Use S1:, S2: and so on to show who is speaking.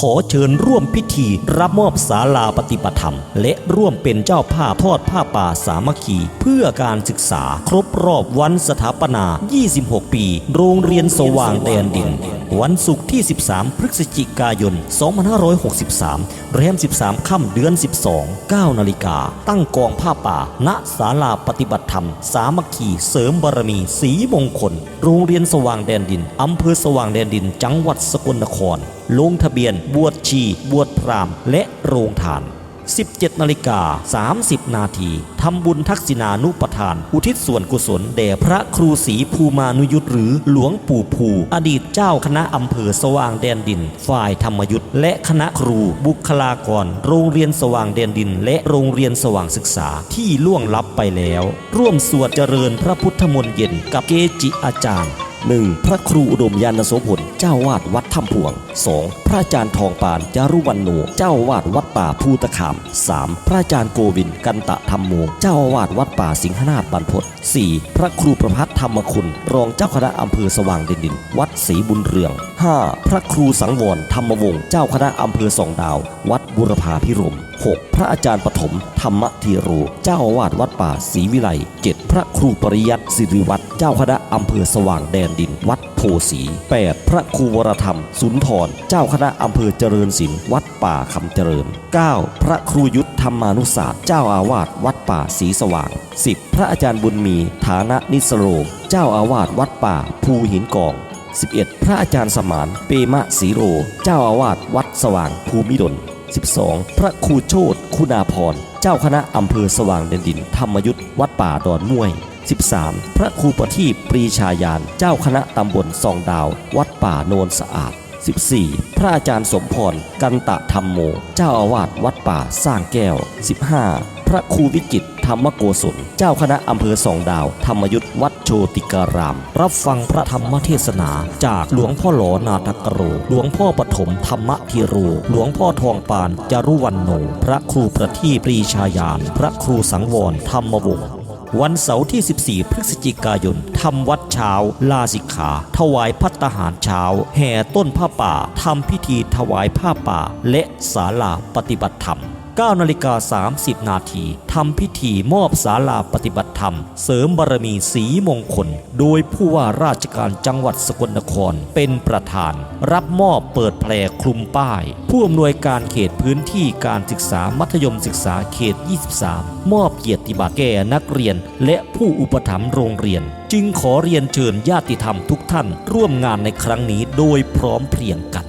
S1: ขอเชิญร่วมพิธีรับมอบศาลาปฏิบัติธรรม และร่วมเป็นเจ้าภาพทอดผ้าป่าสามัคคี เพื่อการศึกษาครบรอบวันสถาปนา 26 ปี โรงเรียนสว่างแดนดิน วันศุกร์ที่ 13 พฤศจิกายน 2563 แรม 13 ค่ำเดือน 12 9 นาฬิกา ตั้งกองผ้าป่า ณศาลาปฏิบัติธรรม สามัคคีเสริมบารมี สีมงคล โรงเรียนสว่างแดนดิน อำเภอสว่างแดนดิน จังหวัดสกลนครลงทะเบียนบวชชี บวชพรามและโรงทาน 17นาฬิกา30 นาทีทำบุญทักษิณานุปทาน อุทิศส่วนกุศลแด่พระครูศรีภูมานุยุทธหรือหลวงปู่ภู อดีตเจ้าคณะอำเภอสว่างแดนดิน ฝ่ายธรรมยุทธและคณะครูบุคลากร โรงเรียนสว่างแดนดิน และโรงเรียนสว่างศึกษาที่ล่วงลับไปแล้ว ร่วมสวดเจริญพระพุทธมนต์เย็นกับเกจิอาจารย์ 1. พระครูอุดมยานโสพลเจ้าวาดวัดถ้ำพวง 2. พระอาจารย์ทองปานจารุวันโนเจ้าวาดวัดป่าภูตะขาม 3. พระอาจารย์โกวินกันตะธรรมโมเจ้าวาดวัดป่าสิงหนาฏบรรพต 4. พระครูประพัฒธรรมคุณ รองเจ้าคณะอำเภอสว่างเด่นดิน วัดศรีบุญเรือง 5. พระครูสังวรธรรมวงศ์เจ้าคณะอำเภอสองดาว วัดบุรพาพิรม 6. พระอาจารย์ปฐมธรรมธีโร เจ้าอาวาสวัดป่าศรีวิไล 7. พระครูปริยัติสิริวัตรเจ้าคณะอำเภอสว่างแดนดิน วัดโพสี 8. พระครูวรธรรม สุนทร เจ้าคณะอำเภอเจริญศิลป์วัดป่าคำเจริญ 9. พระครูยุทธธรรมานุศาสตร์เจ้าอาวาสวัดป่าศรีสว่าง 10. พระอาจารย์บุญมีฐานะนิสโร เจ้าอาวาสวัดป่าภูหินกอง 11. พระอาจารย์สมานเปมะสีโร เจ้าอาวาสวัดสว่างภูมิดล 12. พระครูโชตคุณาพร เจ้าคณะอำเภอสว่างเด่นดิน ธรรมยุทธวัดป่าดอนม่วย 13. พระครูประทีปปรีชายาน เจ้าคณะตำบลซองดาว วัดป่าโนนสะอาด 14. พระอาจารย์สมพร กันตะธรรมโม เจ้าอาวาสวัดป่าสร้างแก้ว 15. พระครูวิจิต ธรรมโกศล เจ้าคณะอำเภอสองดาว ธรรมยุทธวัดโชติการาม รับฟังพระธรรมเทศนา จากหลวงพ่อหลอนาทกโร หลวงพ่อปฐมธรรมธีโร หลวงพ่อทองปานจารุวันโน พระครูประทีปปรีชายาน พระครูสังวรธรรมวงศ์วันเสาร์ที่ 14 พฤศจิกายน ทำวัดเช้า ลาสิกขา ถวายพัตหารเช้า แห่ต้นผ้าป่า ทำพิธีถวายผ้าป่า และศาลาปฏิบัติธรรม 9นาฬิกา30 นาทีทำพิธีมอบศาลาปฏิบัติธรรม เสริมบารมีสีมงคล โดยผู้ว่าราชการจังหวัดสกลนครเป็นประธาน รับมอบเปิดแผลคลุมป้าย ผู้อำนวยการเขตพื้นที่การศึกษามัธยมศึกษาเขต 23 มอบเกียรติบัตรแก่นักเรียน และผู้อุปถัมภ์โรงเรียน จึงขอเรียนเชิญญาติธรรมทุกท่าน ร่วมงานในครั้งนี้โดยพร้อมเพรียงกัน